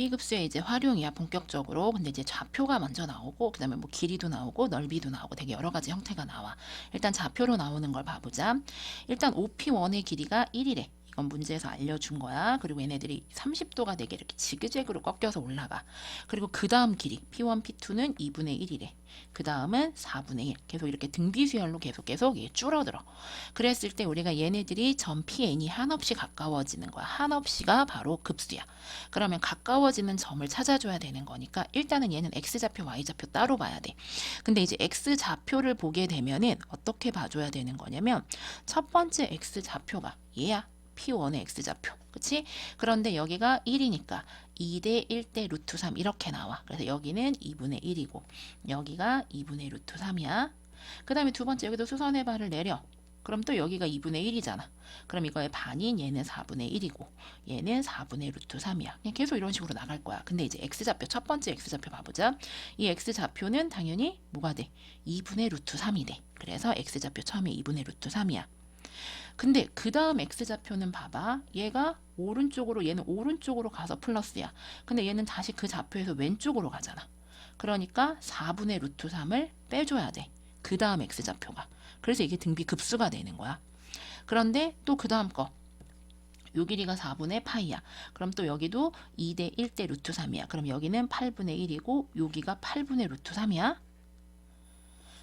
미급수의 이제 활용이야 본격적으로. 근데 이제 좌표가 먼저 나오고 그다음에 뭐 길이도 나오고 넓이도 나오고 되게 여러 가지 형태가 나와. 일단 좌표로 나오는 걸 봐보자. 일단 OP1의 길이가 1이래. 이건 문제에서 알려준 거야. 그리고 얘네들이 30도가 되게 이렇게 지그재그로 꺾여서 올라가. 그리고 그 다음 길이 P1, P2는 2분의 1이래. 그 다음은 4분의 1. 계속 이렇게 등비수열로 계속 계속 이게 줄어들어. 그랬을 때 우리가 얘네들이 점 PN이 한없이 가까워지는 거야. 한없이가 바로 급수야. 그러면 가까워지는 점을 찾아줘야 되는 거니까 일단은 얘는 X좌표, Y좌표 따로 봐야 돼. 근데 이제 X좌표를 보게 되면은 어떻게 봐줘야 되는 거냐면 첫 번째 X좌표가 얘야. P1의 X좌표. 그치? 그런데 여기가 1이니까 2대 1대 루트 3 이렇게 나와. 그래서 여기는 2분의 1이고 여기가 2분의 루트 3이야. 그 다음에 두 번째 여기도 수선의 발을 내려. 그럼 또 여기가 2분의 1이잖아. 그럼 이거의 반인 얘는 4분의 1이고 얘는 4분의 루트 3이야. 그냥 계속 이런 식으로 나갈 거야. 근데 이제 x좌표 첫 번째 x좌표 봐보자. 이 x좌표는 당연히 뭐가 돼? 2분의 루트 3이 돼. 그래서 x좌표 처음에 2분의 루트 3이야. 근데 그 다음 x좌표는 봐봐. 얘가 오른쪽으로 얘는 오른쪽으로 가서 플러스야. 근데 얘는 다시 그 좌표에서 왼쪽으로 가잖아. 그러니까 4분의 루트 3을 빼줘야 돼. 그 다음 x좌표가. 그래서 이게 등비 급수가 되는 거야. 그런데 또 그 다음 거. 요 길이가 4분의 파이야. 그럼 또 여기도 2대 1대 루트 3이야. 그럼 여기는 8분의 1이고 여기가 8분의 루트 3이야.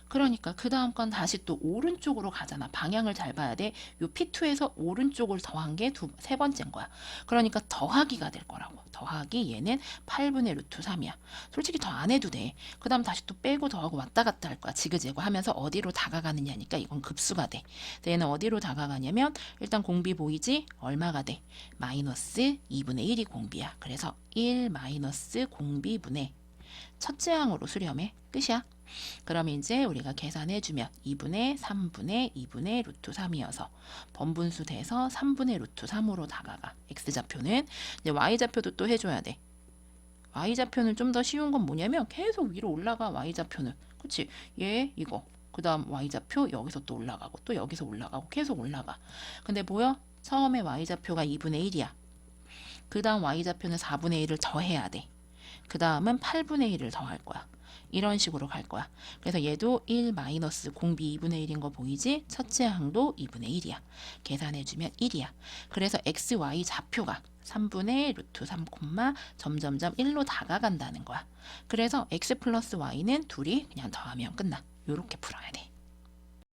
그러니까 그 다음 건 다시 또 오른쪽으로 가잖아. 방향을 잘 봐야 돼. 요 P2에서 오른쪽을 더한 게 세 번째인 거야. 그러니까 더하기가 될 거라고. 더하기 얘는 8분의 루트 3이야. 솔직히 더 안 해도 돼. 그 다음 다시 또 빼고 더하고 왔다 갔다 할 거야. 지그재그 하면서 어디로 다가가느냐니까 이건 급수가 돼. 얘는 어디로 다가가냐면 일단 공비 보이지? 얼마가 돼? 마이너스 2분의 1이 공비야. 그래서 1 마이너스 공비분의 첫째 항으로 수렴해. 끝이야. 그럼 이제 우리가 계산해주면 2분의 3분의 2분의 루트 3이어서 번분수 돼서 3분의 루트 3으로 다가가. x좌표는 이제 y좌표도 또 해줘야 돼. y좌표는 좀 더 쉬운 건 뭐냐면 계속 위로 올라가 y좌표는. 그치? 얘 이거. 그 다음 y좌표 여기서 또 올라가고 또 여기서 올라가고 계속 올라가. 근데 보여? 처음에 y좌표가 2분의 1이야. 그 다음 y좌표는 4분의 1을 더해야 돼. 그 다음은 8분의 1을 더할 거야. 이런 식으로 갈 거야. 그래서 얘도 1 마이너스 공비 2분의 1인 거 보이지? 첫째 항도 2분의 1이야. 계산해주면 1이야. 그래서 x, y 좌표가 3분의 루트 3 콤마 점점점 1로 다가간다는 거야. 그래서 x 플러스 y는 둘이 그냥 더하면 끝나. 요렇게 풀어야 돼.